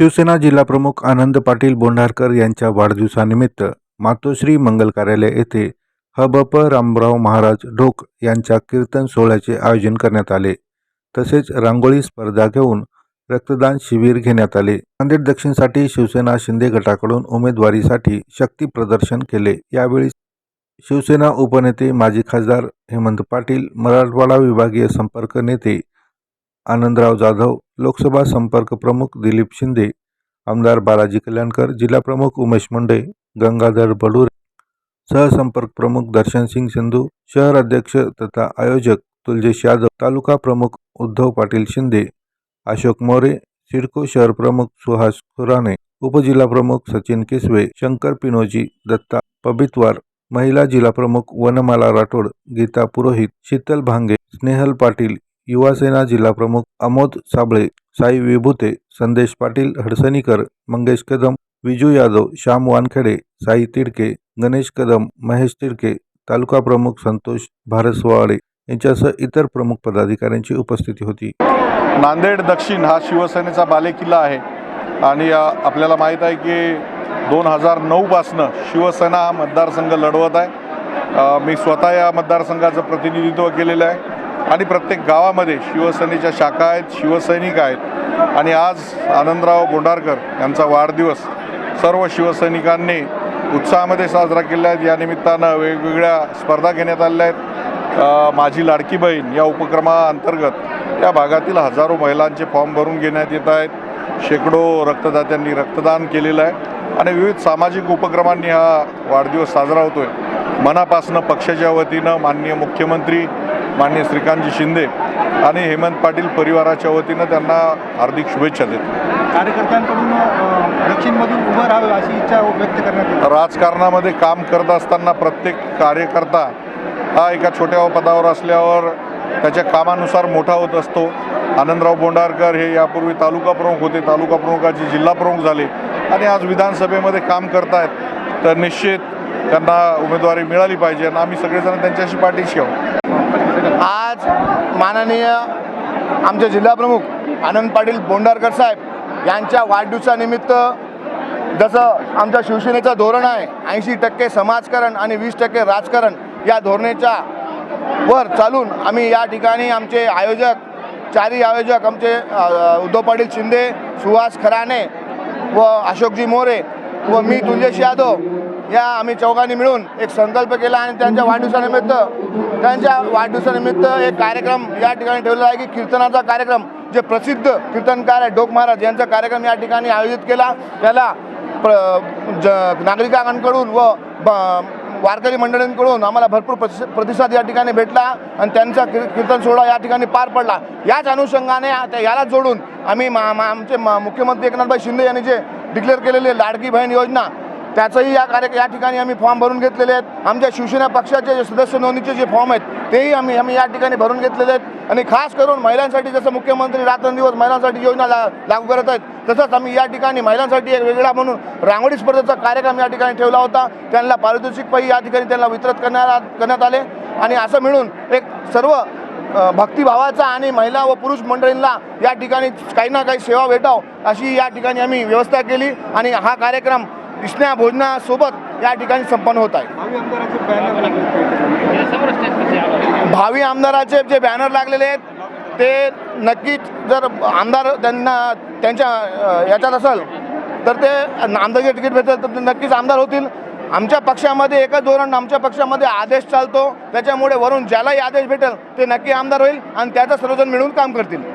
शिवसेना जिल्हाप्रमुख आनंद पाटील बोंढारकर यांच्या वाढदिवसानिमित्त मातोश्री मंगल कार्यालय येथे हबप रामराव महाराज ढोक यांच्या कीर्तन सोहळ्याचे आयोजन करण्यात आले. तसेच रांगोळी स्पर्धा घेऊन रक्तदान शिबिर घेण्यात आले. नांदेड दक्षिणसाठी शिवसेना शिंदे गटाकडून उमेदवारीसाठी शक्ती प्रदर्शन केले. यावेळी शिवसेना उपनेते माजी खासदार हेमंत पाटील मराठवाडा विभागीय संपर्क नेते आनंदराव जाधव, लोकसभा संपर्क प्रमुख दिलीप शिंदे, आमदार बालाजी कल्याणकर जिला प्रमुख उमेश मुंडे, गंगाधर बडूर सहसंपर्क प्रमुख दर्शन सिंग सिंधू, शहर अध्यक्ष तथा आयोजक तुलजेश यादव, तालुका प्रमुख उद्धव पाटील शिंदे, अशोक मोरे, सिडको शहर प्रमुख सुहास खुराने उपजिल्हाप्रमुख सचिन किसवे, शंकर पिनोजी दत्ता पबितवार महिला जिला प्रमुख वनमाला राठोड, गीता पुरोहित, शीतल भांगे, स्नेहल पाटील युवासेना जिल्हाप्रमुख अमोद साबळे साई विभूते संदेश पाटील हडसणीकर मंगेश कदम विजू यादव श्याम वानखेडे साई तिडके गणेश कदम महेश तिडके तालुका प्रमुख संतोष भारसवाडे यांच्यासह इतर प्रमुख पदाधिकाऱ्यांची उपस्थिती होती. नांदेड दक्षिण हा शिवसेनेचा बालेकिल्ला आहे. आणि आपल्याला माहीत आहे की दोन हजार नऊपासनं शिवसेना हा मतदारसंघ लढवत आहे. मी स्वतः या मतदारसंघाचं प्रतिनिधित्व केलेलं आहे. आणि प्रत्येक गावामध्ये शिवसेनेच्या शाखा आहेत शिवसैनिक आहेत. आणि आज आनंदराव बोंडारकर यांचा वाढदिवस सर्व शिवसैनिकांनी उत्साहामध्ये साजरा केला आहे. या निमित्तानं वेगवेगळ्या स्पर्धा घेण्यात आलेल्या आहेत. माझी लाडकी बहीण या उपक्रमाअंतर्गत या भागातील हजारो महिलांचे फॉर्म भरून घेण्यात येत आहेत. शेकडो रक्तदात्यांनी रक्तदान केलेलं आहे. आणि विविध सामाजिक उपक्रमांनी हा वाढदिवस साजरा होतो आहे मनापासनं पक्षाच्या वतीनं माननीय मुख्यमंत्री माननीय श्रीकांतजी शिंदे आणि हेमंत पाटील परिवाराच्या वतीनं त्यांना हार्दिक शुभेच्छा देतो. कार्यकर्त्यांकडून दक्षिणमधून उभं राहावं अशी इच्छा व्यक्त करण्यात येते. राजकारणामध्ये काम करत असताना प्रत्येक कार्यकर्ता हा एका छोट्या पदावर असल्यावर त्याच्या कामानुसार मोठा होत असतो. आनंदराव बोंडारकर हे यापूर्वी तालुका प्रमुख होते तालुका प्रमुखाचे जिल्हा प्रमुख झाले आणि आज विधानसभेमध्ये काम करतायत. तर निश्चित त्यांना उमेदवारी मिळाली पाहिजे आणि आम्ही सगळेजण त्यांच्याशी पाठीशी आहोत. आज माननीय आमचे जिल्हाप्रमुख आनंद पाटील बोंडारकर साहेब यांच्या वाढदिवसानिमित्त जसं आमच्या शिवसेनेचं धोरण आहे ऐंशी टक्के समाजकारण आणि वीस टक्के राजकारण या धोरणेच्या वर चालून आम्ही या ठिकाणी आमचे आयोजक चारही आयोजक आमचे उद्धव पाटील शिंदे सुहास खराणे व अशोकजी मोरे व मी तुलजेश यादव या आम्ही चौघांनी मिळून एक संकल्प केला आणि त्यांच्या वाढदिवसानिमित्त त्यांच्या वाढदिवसानिमित्त एक कार्यक्रम या ठिकाणी ठेवलेला आहे की कीर्तनाचा कार्यक्रम जे प्रसिद्ध कीर्तनकार आहे डोक महाराज यांचा कार्यक्रम या ठिकाणी आयोजित केला. त्याला प्र ज नागरिकांकडून व वारकरी मंडळींकडून आम्हाला भरपूर प्रतिसाद या ठिकाणी भेटला आणि त्यांचा कीर्तन सोहळा या ठिकाणी पार पडला. याच अनुषंगाने त्या याला जोडून आम्ही मा मा- आमचे मुख्यमंत्री एकनाथभाई शिंदे यांनी जे डिक्लेअर केलेले लाडकी बहीण योजना त्याचंही या कार्य या ठिकाणी आम्ही फॉर्म भरून घेतलेले आहेत. आमच्या शिवसेना पक्षाचे जे सदस्य नोंदणीचे जे फॉर्म आहेत तेही आम्ही आम्ही या ठिकाणी भरून घेतलेले आहेत. आणि खास करून महिलांसाठी जसं मुख्यमंत्री रात्रंदिवस महिलांसाठी योजना ला लागू करत आहेत तसंच आम्ही या ठिकाणी महिलांसाठी एक वेगळा म्हणून रांगोळी स्पर्धेचा कार्यक्रम या ठिकाणी ठेवला होता. त्यांना पारितोषिकही या ठिकाणी त्यांना वितरित करण्यात करण्यात आले. आणि असं मिळून एक सर्व भक्तिभावाचा आणि महिला व पुरुष मंडळींना या ठिकाणी काही ना काही सेवा भेटाव अशी या ठिकाणी आम्ही व्यवस्था केली. आणि हा कार्यक्रम दिसण्या भोजनासोबत या ठिकाणी संपन्न होत आहे. भावी आमदाराचे जे बॅनर लागलेले आहेत ते नक्कीच जर आमदार त्यांना त्यांच्या याच्यात असेल तर ते आमदारचे तिकीट भेटेल तर ते नक्कीच आमदार होतील. आमच्या पक्षामध्ये एकच धोरण आमच्या पक्षामध्ये आदेश चालतो. त्याच्यामुळे वरून ज्यालाही आदेश भेटेल ते नक्की आमदार होईल आणि त्याचं सर्वजण मिळून काम करतील.